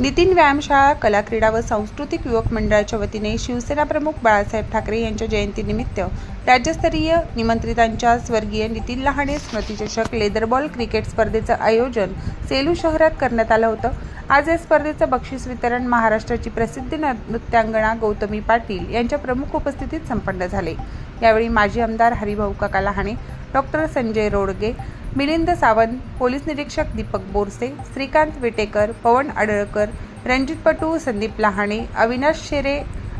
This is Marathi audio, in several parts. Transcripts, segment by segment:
नितीन व्यायामशाळा कला क्रीडा व सांस्कृतिक युवक मंडळाच्या वतीने शिवसेना प्रमुख बाळासाहेब ठाकरे यांच्या जयंतीनिमित्त राज्यस्तरीय निमंत्रितांच्या स्वर्गीय नितीन लहाणे स्मृतिचषक लेदरबॉल क्रिकेट स्पर्धेचं आयोजन सेलू शहरात करण्यात आलं होतं. आज या स्पर्धेचं बक्षीस वितरण महाराष्ट्राची प्रसिद्ध न- नृत्यांगणा गौतमी पाटील यांच्या प्रमुख उपस्थितीत संपन्न झाले. यावेळी माजी आमदार हरिभाऊ काका लहाणे डॉक्टर संजय रोडगे मिलिंद सावंत पोलीस निरीक्षक दीपक बोरसे श्रीकांत विटेकर पवन आडळकर रणजित पटू संदीप लहाणे अविनाश शेरे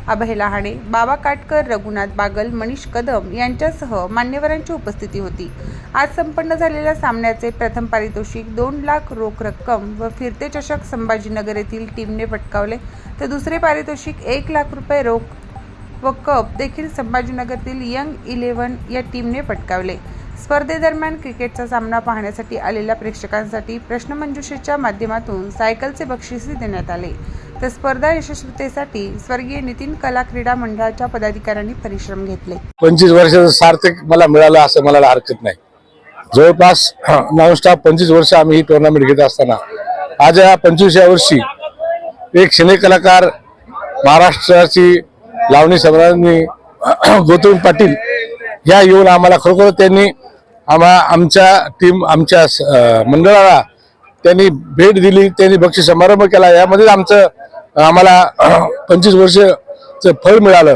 अभय लहाणे बाबा काटकर रघुनाथ बागल मनीष कदम यांच्यासह मान्यवरांची उपस्थिती होती. आज संपन्न झालेल्या सामन्याचे प्रथम पारितोषिक दोन लाख रोख रक्कम व फिरते चषक संभाजीनगर येथील टीमने पटकावले. तर दुसरे पारितोषिक एक लाख रुपये रोख व कप देखील संभाजीनगरतील यंग इलेव्हन या टीमने पटकावले. स्पर्धेदरम्यान क्रिकेटचा सामना पाहण्यासाठी आलेल्या प्रेक्षकांसाठी प्रश्नमंजुषेच्या माध्यमातून सायकलचे बक्षीसही देण्यात आले. तर स्पर्धा यशस्वीतेसाठी स्वर्गीय नितीन कला क्रीडा मंडळाच्या पदाधिकाऱ्यांनी परिश्रम घेतले. पंचवीस वर्षाचं सार्थक मला मिळालं असं मला हरकत नाही. जवळपास नॉनस्टॉप पंचवीस वर्ष आम्ही ही टुर्नामेंट घेत असताना. आज या पंचवीसव्या वर्षी एक सिने कलाकार महाराष्ट्राची लावणी सम्राज्ञी गौतम पाटील ह्या येऊन आम्हाला खरोखर त्यांनी आम्हा आमच्या टीम आमच्या मंडळाला त्यांनी भेट दिली त्यांनी बक्षीस समारंभ केला. यामध्ये आमचं आम्हाला पंचवीस वर्षचं फळ मिळालं.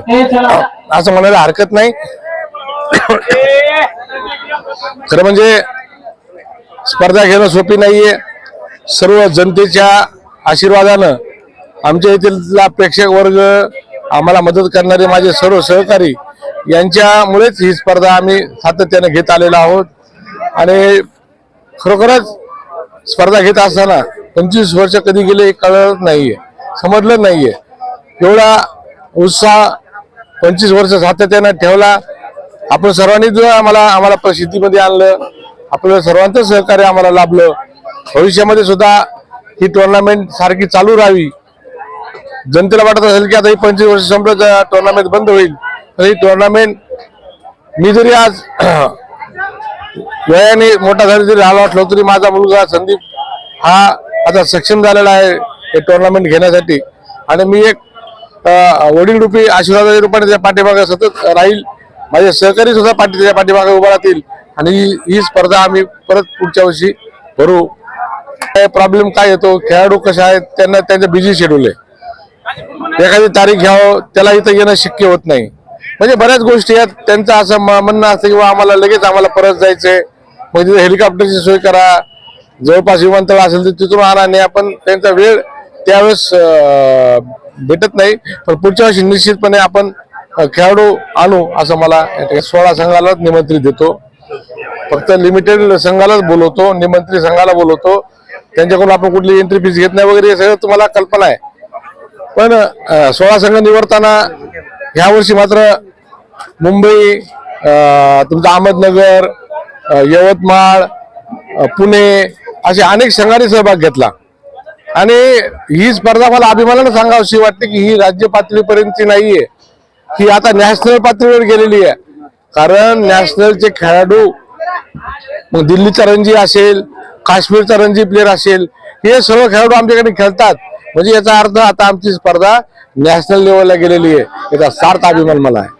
असं म्हणायला हरकत नाही. खरं म्हणजे स्पर्धा घेणं सोपी नाहीये. सर्व जनतेच्या आशीर्वादानं आमच्या येथील प्रेक्षक वर्ग आम्हाला मदत करणारे माझे सर्व सहकारी यांच्यामुळेच ही स्पर्धा आम्ही सातत्याने घेत आलेलो आहोत. आणि खरोखरच स्पर्धा घेत असताना पंचवीस वर्ष कधी गेले कळत नाहीये समजलं नाहीये. एवढा उत्साह पंचवीस वर्ष सातत्यानं ठेवला. आपण सर्वांनी जो आम्हाला आम्हाला प्रसिद्धीमध्ये आणलं आपलं सर्वांचं सहकार्य आम्हाला लाभलं. भविष्यामध्ये सुद्धा ही टुर्नामेंट सारखी चालू राहावी. जनतेला वाटत असेल की आता ही पंचवीस वर्ष संपलं टुर्नामेंट बंद होईल. तर ही टुर्नामेंट मी जरी आज वयाने मोठा झाला जरी आला वाटलो तरी माझा मुलगा संदीप हा आता सक्षम झालेला आहे हे टुर्नामेंट घेण्यासाठी. आणि मी एक वडील रूपी आशीर्वादाच्या रूपाने त्या पाठीमागे सतत राहील. माझे सहकारी सुद्धा पाठी त्याच्या पाठीमागे उभा राहतील. आणि ही- ही स्पर्धा आम्ही परत पुढच्या वर्षी भरू. काय प्रॉब्लेम काय येतो? खेळाडू कसे आहेत? त्यांना त्यांचं बिझी शेड्यूल आहे. एखादी तारीख घ्यावं त्याला इथं येणं शक्य होत नाही. म्हणजे बऱ्याच गोष्टी आहेत. त्यांचं असं म- म्हणणं असतं किंवा आम्हाला लगेच आम्हाला परत जायचंय. म्हणजे मग तिथे हेलिकॉप्टरची सोय करा. जवळपास विमानतळ असेल तर तिथून आणा नाही आपण त्यांचा वेळ त्यावेळेस भेटत नाही. पण पुढच्या वर्षी निश्चितपणे आपण खेळाडू आणू असं मला सोळा संघालाच निमंत्रित देतो. फक्त लिमिटेड संघालाच बोलवतो. निमंत्रित संघाला बोलवतो. त्यांच्याकडून आपण कुठली एंट्री फीस घेत नाही वगैरे हे सगळं तुम्हाला कल्पना आहे. पण सोळा संघ निवडताना ह्या वर्षी मात्र मुंबई तुमचं अहमदनगर यवतमाळ पुणे असे अनेक संघांनी सहभाग घेतला. आणि ही स्पर्धा मला अभिमानानं सांगावीशी वाटते की ही राज्य पातळीपर्यंतची नाहीये. ही आता नॅशनल पातळीवर गेलेली आहे. कारण नॅशनलचे खेळाडू मग दिल्लीचा रणजी असेल काश्मीरचा रणजी प्लेअर असेल हे सर्व खेळाडू आमच्याकडे खेळतात. म्हणजे याचा अर्थ आता आमची स्पर्धा नॅशनल लेवलला गेलेली आहे. याचा सार्थ अभिमान मला आहे.